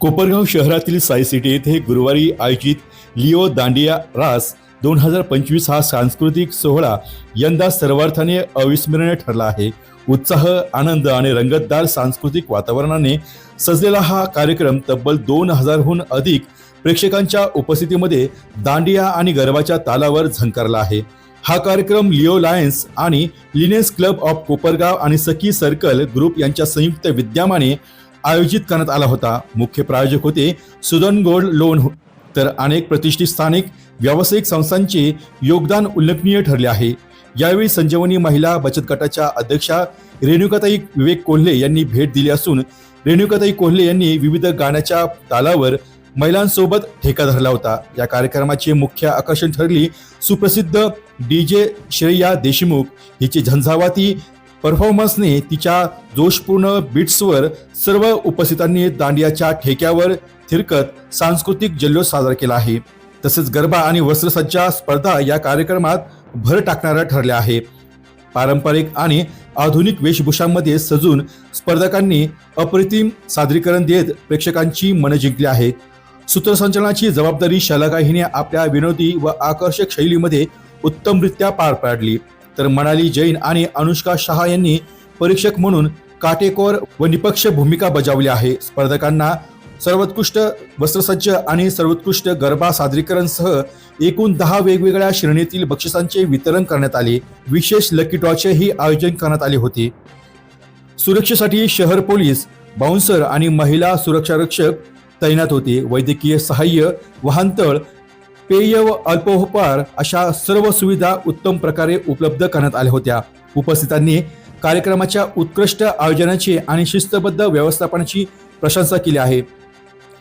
कोपरगाव शहरातील साई सिटी येथे गुरुवारी आयोजित लिओ दांडिया रास दोन हजार पंचवीस हा सांस्कृतिक सोहळा यंदा सर्वार्थाने अविस्मरणीय ठरला आहे. उत्साह आनंद आणि रंगतदार सांस्कृतिक वातावरणाने सजलेला हा कार्यक्रम तब्बल दोन हजारहून अधिक प्रेक्षकांच्या उपस्थितीमध्ये दांडिया आणि गरबाच्या तालावर झंकारला आहे. हा कार्यक्रम लिओ लायन्स आणि लिनेस क्लब ऑफ कोपरगाव आणि सखी सर्कल ग्रुप यांच्या संयुक्त विद्यमाने आयोजित करण्यात आला होता. मुख्य प्रायोजक होते सुदन गोल्ड लोन. तर अनेक प्रतिष्ठित स्थानिक व्यावसायिक संस्थांचे योगदान उल्लेखनीय ठरले आहे. यावेळी संजीवनी महिला बचत गटाच्या अध्यक्षा रेणुकाताई विवेक कोल्हे यांनी भेट दिली असून रेणुकाताई कोल्हे यांनी विविध गाण्याच्या तालावर महिलांसोबत ठेका धरला होता. या कार्यक्रमाचे मुख्य आकर्षण ठरली सुप्रसिद्ध डी जे श्रेया देशमुख. हिची झंझावाती परफॉर्मन्सने तिच्या जोशपूर्ण बीट्सवर सर्व उपस्थितांनी दांडियाच्या ठेक्यावर थिरकत सांस्कृतिक जल्लोष साजरा केला आहे. तसेच गरबा आणि वस्त्रसज्जा स्पर्धा या कार्यक्रमात भर टाकणाऱ्या ठरल्या आहे. पारंपरिक आणि आधुनिक वेशभूषांमध्ये सजून स्पर्धकांनी अप्रतिम सादरीकरण देत प्रेक्षकांची मनं जिंकली आहेत. सूत्रसंचलनाची जबाबदारी शलाका हिने आपल्या विनोदी व आकर्षक शैलीमध्ये उत्तमरित्या पार पाडली. तर मनाली जैन आणि अनुष्का शहा यांनी परीक्षक म्हणून काटेकोर व निपक्ष भूमिका बजावली आहे. स्पर्धकांना सर्वोत्कृष्ट वस्त्रसज्ज आणि सर्वोत्कृष्ट गरबा सादरीकरणसह एकूण दहा वेगवेगळ्या श्रेणीतील बक्षिसांचे वितरण करण्यात आले. विशेष लकी ड्रॉचेही आयोजन करण्यात आले होते. सुरक्षेसाठी शहर पोलीस बाउन्सर आणि महिला सुरक्षारक्षक तैनात होते. वैद्यकीय सहाय्य वाहनतळ पेय व अल्पोपहार अशा सर्व सुविधा उत्तम प्रकारे उपलब्ध करण्यात आल्या होत्या. उपस्थितांनी कार्यक्रमाच्या उत्कृष्ट आयोजनाची आणि शिस्तबद्ध व्यवस्थापनाची प्रशंसा केली आहे.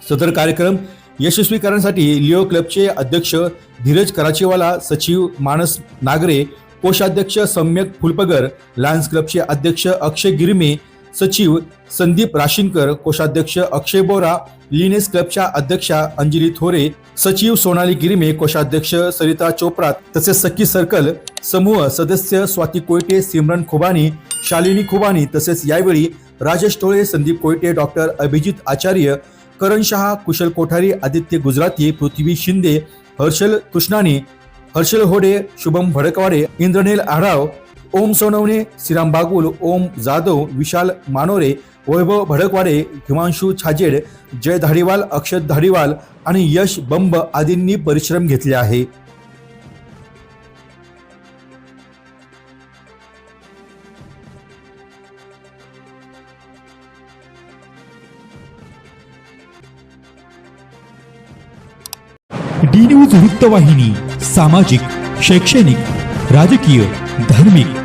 सदर कार्यक्रम यशस्वी करण्यासाठी लिओ क्लबचे अध्यक्ष धीरज कराचीवाला सचिव मानस नागरे कोषाध्यक्ष सम्यक फुलपगर लायन्स क्लबचे अध्यक्ष अक्षय गिरमे सचिव संदीप राशीनकर कोषाध्यक्ष अक्षय बोरा लिनेस क्लबच्या अध्यक्षा अंजली थोरे सचिव सोनाली गिरिमे कोषाध्यक्ष सरिता चोप्रा तसेच सखी सर्कल समूह सदस्य स्वाती कोयटे सिमरन खुबानी शालिनी खुबानी तसेच यावेळी राजेश टोळे संदीप कोयटे डॉक्टर अभिजित आचार्य करण शहा कुशल कोठारी आदित्य गुजराती पृथ्वी शिंदे हर्षल कृष्णानी हर्षल होडे शुभम भडकवाडे इंद्रनील आढाव ओम सोनवणे श्रीराम बागुल ओम जाधव विशाल मानोरे वैभव भडकवाडे हिमांशू छाजेड जय धाडीवाल अक्षत धाडीवाल आणि यश बंब आदींनी परिश्रम घेतले आहे. डी न्यूज वृत्तवाहिनी सामाजिक शैक्षणिक राजकीय धार्मिक.